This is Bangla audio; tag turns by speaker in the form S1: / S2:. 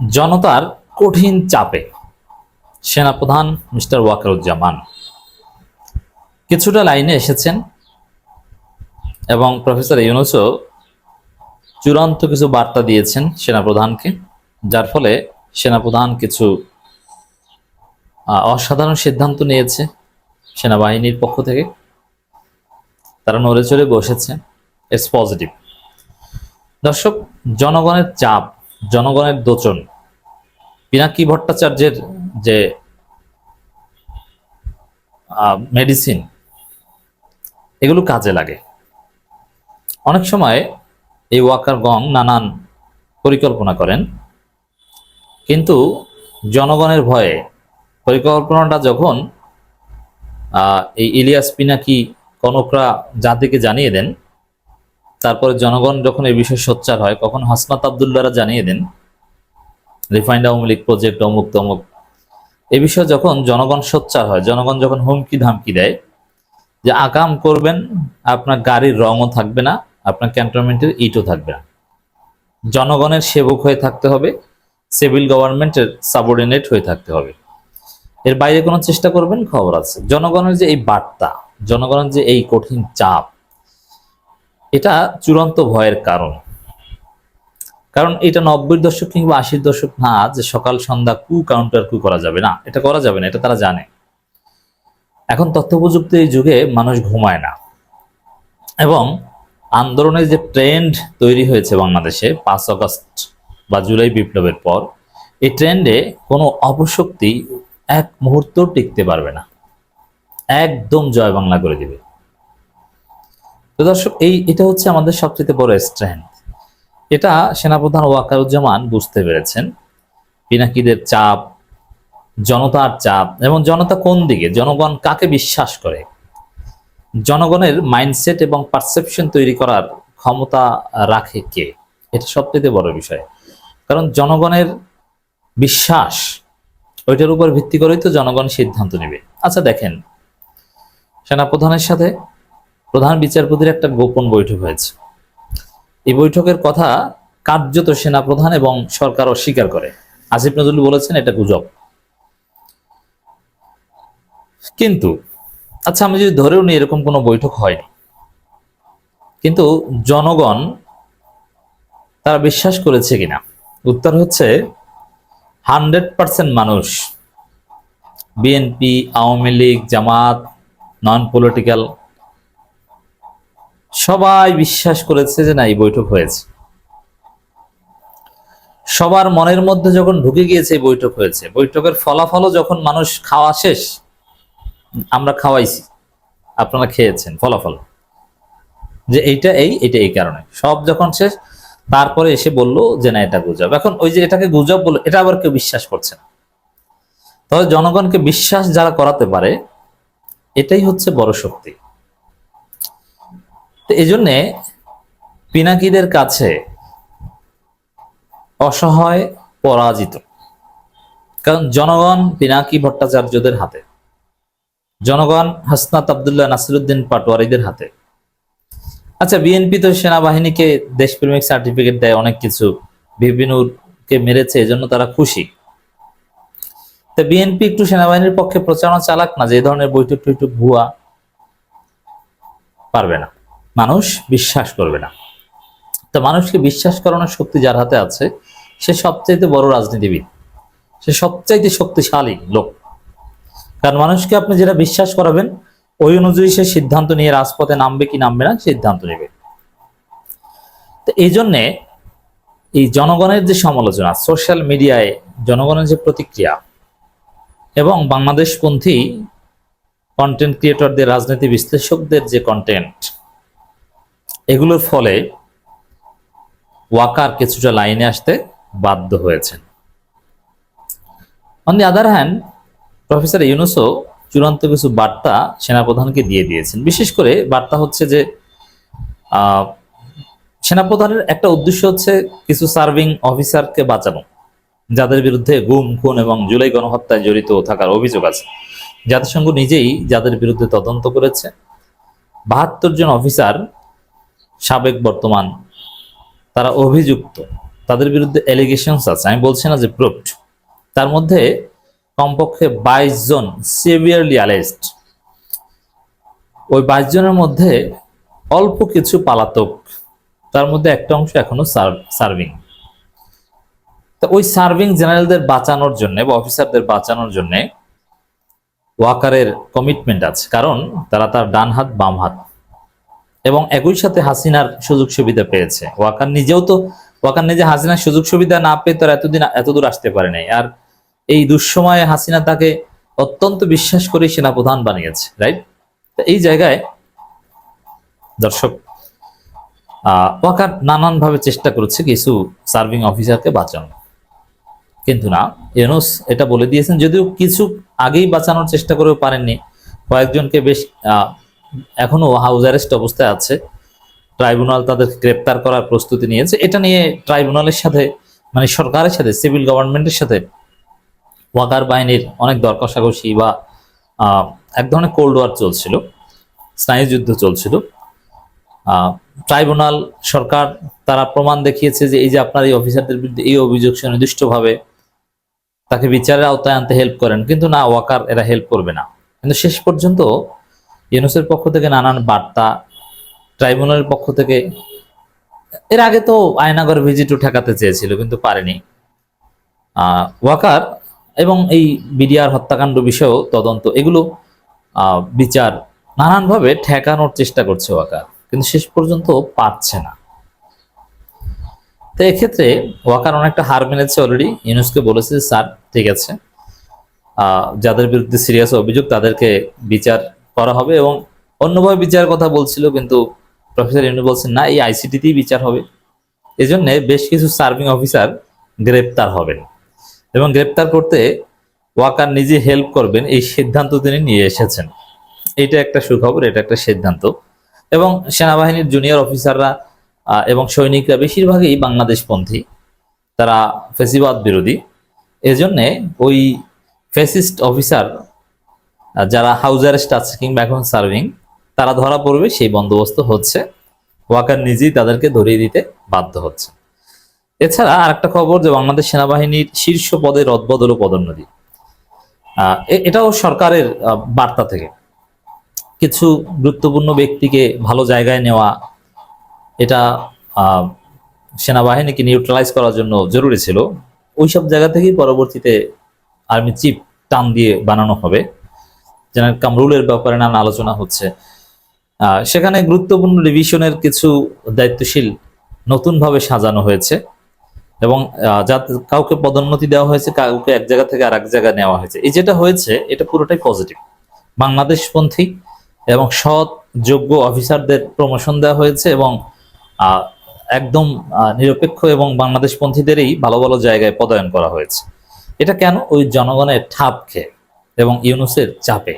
S1: জনতার কঠিন চাপে। সেনাপ্রধান মিস্টার ওয়াকারুজ্জামান কিছুটা লাইনে এসেছেন এবং প্রফেসর ইউনুসও চূড়ান্ত কিছু বার্তা দিয়েছেন সেনাপ্রধানকে, যার ফলে সেনাপ্রধান কিছু অসাধারণ সিদ্ধান্ত নিয়েছে সেনাবাহিনীর পক্ষ থেকে। তারা নড়ে চড়ে বসেছে ইটস পজিটিভ দর্শক, জনগণের চাপ জনগণের দোচন। পিনাকি ভট্টাচার্যের যে মেডিসিন এগুলো কাজে লাগে। অনেক সময় এই ওয়াকার গং নানান পরিকল্পনা করেন, কিন্তু জনগণের ভয়ে পরিকল্পনাটা যখন এই ইলিয়াস পিনাকি কনকরা জাতিকে জানিয়ে দেন তারপরে জনগণ যখন এই বিষয়ে সোচ্চার হয়, কখন হাসনাত আবদুল্লাহরা জানিয়ে দেন, রিফাইন্ড আওয়ামী লীগ, প্রজেক্ট অমুক তমুক। এ বিষয়ে যখন জনগণ সোচ্চার হয়, জনগণ যখন হুমকি ধামকি দেয়, যে আকাম করবেন, আপনার গাড়ির রঙও থাকবে না, আপনার ক্যান্টনমেন্টের ইটও থাকবে না। জনগণের সেবক হয়ে থাকতে হবে, সিভিল গভর্নমেন্টের সাবঅর্ডিনেট হয়ে থাকতে হবে। এর বাইরে কোনো চেষ্টা করবেন, খবর আছে। জনগণের যে এই বার্তা, জনগণের যে এই কঠিন চাপ এটা চূড়ান্ত ভয়ের কারণ। কারণ এটা নব্বই দশক কিংবা আশির দশক না, যে সকাল, সন্ধ্যা কু কাউন্টার কু করা যাবে না। এটা করা যাবে না, এটা তারা জানে। এখন তথ্য এই যুগে মানুষ ঘুমায় না। এবং আন্দোলনের যে ট্রেন্ড তৈরি হয়েছে বাংলাদেশে, পাঁচ আগস্ট বা জুলাই বিপ্লবের পর, এই ট্রেন্ডে কোনো অপশক্তি এক মুহূর্ত টিকতে পারবে না। একদম জয় বাংলা করে দিবে। তো দর্শক, এই এটা হচ্ছে আমাদের সবচেয়ে বড় স্ট্রেংথ এটা সেনাপ্রধান ওয়াকারুজ্জামান বুঝতে পেরেছেন। পিনাকিদের চাপ, জনতার চাপ, এবং জনতা কোন দিকে, জনগণ কাকে বিশ্বাস করে? জনগণের মাইন্ডসেট এবং পারসেপশন তৈরি করার ক্ষমতা রাখে কে? এটা সবচেয়ে বড় বিষয়। কারণ জনগণের বিশ্বাস, ওইটার উপর ভিত্তি করেই তো জনগণ সিদ্ধান্ত নেবে। আচ্ছা দেখেন, সেনাপ্রধানের সাথে প্রধান বিচারপতির একটা গোপন বৈঠক হয়েছে। এই বৈঠকের কথা কার্যত সেনাপ্রধান এবং সরকার অস্বীকার করে। আসিফ নজরুল বলেছেন, এটা গুজব। কিন্তু আচ্ছা আমি যদি ধরেও নিই, এরকম কোনো বৈঠক হয়নি। কিন্তু জনগণ তারা বিশ্বাস করেছে কিনা? উত্তর হচ্ছে, হান্ড্রেড পার্সেন্ট মানুষ, BNP, Awami League, Jamaat non political সবাই বিশ্বাস করেছে যে না, এই বৈঠক হয়েছে। সবার মনের মধ্যে যখন ঢুকে গিয়েছে এই বৈঠক হয়েছে, বৈঠকের ফলাফলও যখন মানুষ খাওয়া শেষ, আমরা খাওয়াইছি। আপনারা খেয়েছেন ফলাফল। যে এইটা এই, এটা এই কারণে। সব যখন শেষ, তারপরে এসে বলল যে না, এটা গুজব। এখন ওই যে এটাকে গুজব বলল এটা আবার কেউ বিশ্বাস করছে না। তবে জনগণকে বিশ্বাস যারা করাতে পারে, এটাই হচ্ছে বড় শক্তি। তো এই জন্যে পিনাকিদের কাছে অসহায়, পরাজিত। কারণ জনগণ পিনাকি ভট্টাচার্যদের হাতে, জনগণ হাসনাত আবদুল্লাহ নাসিরুদ্দিন পাটোয়ারিদের হাতে। আচ্ছা বিএনপি তো সেনাবাহিনীকে দেশপ্রেমিক সার্টিফিকেট দেয়, অনেক কিছু। বিভিন্নকে মেরেছে, এজন্য তারা খুশি। তো বিএনপি একটু সেনাবাহিনীর পক্ষে প্রচারণা চালাক না যে ধরনের বৈঠক টৈঠক ভুয়া পারবে না। মানুষ বিশ্বাস করবে না। তো মানুষকে বিশ্বাস করানোর শক্তি যার হাতে আছে, সে সবচাইতে বড় রাজনীতিবিদ। সে সবচাইতে শক্তিশালী লোক। কারণ মানুষকে আপনি যেটা বিশ্বাস করাবেন, ওই অনুযায়ী সে সিদ্ধান্ত নিয়ে রাজপথে নামবে কি নামবে না, সিদ্ধান্ত নেবে। তো এই জন্যে এই জনগণের যে সমালোচনা, সোশ্যাল মিডিয়ায় জনগণের যে প্রতিক্রিয়া এবং বাংলাদেশপন্থী কন্টেন্ট ক্রিয়েটরদের রাজনীতি বিশ্লেষকদের যে কন্টেন্ট এগুলোর ফলে ওয়াকার কিছুটা লাইনে আসতে বাধ্য হয়েছেন। On the other hand professor ইউনুসও চূড়ান্ত কিছু বার্তা সেনাপ্রধানকে দিয়ে দিয়েছেন। বিশেষ করে বার্তা হচ্ছে যে সেনাপ্রধানের একটা উদ্দেশ্য হচ্ছে কিছু সার্ভিং অফিসারকে বাঁচানো, যাদের বিরুদ্ধে গুম, খুন এবং জুলাই গণহত্যায় জড়িত থাকার অভিযোগ আছে। জাতিসংঘ নিজেই যাদের বিরুদ্ধে তদন্ত করেছে। বাহাত্তর জন অফিসার সাবেক বর্তমান তারা অভিযুক্ত। তাদের বিরুদ্ধে অ্যালিগেশনস আছে। আমি বলছি না যে প্রুফড তার মধ্যে কমপক্ষে বাইশ জন সিভিয়ারলি অ্যালেস্ট ওই বাইশ জনের মধ্যে অল্প কিছু পালাতক, তার মধ্যে একটা অংশ এখনও সার্ভিং তো ওই সার্ভিং জেনারেলদের বাঁচানোর জন্য বা অফিসারদের বাঁচানোর জন্য ওয়াকারের কমিটমেন্ট আছে। কারণ তারা তার ডান হাত, বাম হাত এবং একই সাথে হাসিনার সুযোগ সুবিধা পেয়েছে। ওয়াকার নিজেও তো ওয়াকার নিজে হাসিনার সুযোগ সুবিধা না পেয়ে তার এতদিন এতদূর আসতে পারে নাই। আর এই দুঃসময়ে হাসিনা তাকে অত্যন্ত বিশ্বাস করে সেনাপ্রধান বানিয়েছে রাইট এই জায়গায় দর্শক ওয়াকার নানানভাবে চেষ্টা করেছে কিছু সার্ভিং অফিসারকে বাঁচানো কিন্তু না, ইউনুস এটা বলে দিয়েছেন, যদিও কিছু আগেই বাঁচানোর চেষ্টা করেও পারেননি। কয়েকজনকে বেশ আহ, এখনও হাউস অ্যারেস্ট অবস্থায় আছে। ট্রাইব্যুনাল তাদের গ্রেপ্তার করার প্রস্তুতি নিয়েছে। এটা নিয়ে ট্রাইব্যুনালের সাথে মানে সরকারের সাথে সিভিল গভর্নমেন্টের সাথে ওয়াকার বাহিনীর অনেক দর কষাকষি বা এক ধরনের কোল্ড ওয়ার চলছিল স্নায়ুযুদ্ধ চলছিল। ট্রাইব্যুনাল সরকার তারা প্রমাণ দেখিয়েছে যে এই যে আপনার এই অফিসারদের বিরুদ্ধে এই অভিযোগ সুনির্দিষ্টভাবে তাকে বিচারের আওতায় আনতে হেল্প করেন। কিন্তু না ওয়াকার এরা হেল্প করবে না। কিন্তু শেষ পর্যন্ত ইউনুসের পক্ষ থেকে নানান বার্তা, ট্রাইব্যুনালের পক্ষ থেকে। এর আগে তো আয়নাগর ভিজিটও ঠেকাতে চেয়েছিল, কিন্তু পারেনি। ওয়াকার এবং এই বিডিআর হত্যাকাণ্ড বিষয়েও তদন্ত, এগুলো বিচার নানানভাবে ঠেকানোর চেষ্টা করছে ওয়াকার, কিন্তু শেষ পর্যন্ত পারছে না। তো এক্ষেত্রে ওয়াকার অনেকটা হার মেনেছে অলরেডি ইউনুসকে বলেছে স্যার, ঠিক আছে। যাদের বিরুদ্ধে সিরিয়াস অভিযোগ, তাদেরকে বিচার করা হবে এবং অন্যভাবে বিচারের কথা বলছিল, কিন্তু প্রফেসর ইউনু বলছেন, না, এই আইসিটিতেই বিচার হবে। এজন্য বেশ কিছু সার্ভিং অফিসার গ্রেপ্তার হবেন এবং গ্রেপ্তার করতে ওয়াকার নিজে হেল্প করবেন, এই সিদ্ধান্ত তিনি নিয়ে এসেছেন। এটা একটা সুখবর, এটা একটা সিদ্ধান্ত। এবং সেনাবাহিনীর জুনিয়র অফিসাররা এবং সৈনিকরা বেশিরভাগই বাংলাদেশপন্থী। তারা ফেসিবাদ বিরোধী। এজন্যে ওই ফেসিস্ট অফিসার যারা হাউস অ্যারেস্ট আছে কিংবা এখন সার্ভিং, তারা ধরা পড়বে সেই বন্দোবস্ত হচ্ছে। ওয়াকার নিজেই তাদেরকে ধরিয়ে দিতে বাধ্য হচ্ছে। এছাড়া আরেকটা খবর যে বাংলাদেশ সেনাবাহিনীর শীর্ষ পদে রদবদল ও পদোন্নতি। এটাও সরকারের বার্তা থেকে। কিছু গুরুত্বপূর্ণ ব্যক্তিকে ভালো জায়গায় নেওয়া, এটা সেনাবাহিনীকে নিউট্রালাইজ করার জন্য জরুরি ছিল। ওইসব জায়গা থেকেই পরবর্তীতে আর্মি চিফ টান দিয়ে বানানো হবে। জেনারেল কামরুলের ব্যাপারে নানা আলোচনা হচ্ছে। সেখানে গুরুত্বপূর্ণ রিভিশনের কিছু দায়িত্বশীল নতুনভাবে সাজানো হয়েছে এবং যাতে কাউকে পদোন্নতি দেওয়া হয়েছে, কাউকে এক জায়গা থেকে আর এক জায়গায় নেওয়া হয়েছে। এই যেটা হয়েছে, এটা পুরোটাই পজিটিভ বাংলাদেশপন্থী এবং সৎ, যোগ্য অফিসারদের প্রমোশন দেওয়া হয়েছে এবং একদম নিরপেক্ষ এবং বাংলাদেশপন্থীদেরই ভালো ভালো জায়গায় পদায়ন করা হয়েছে। এটা কেন? ওই জনগণের ঠাপ খেয়ে এবং ইউনুসের চাপে।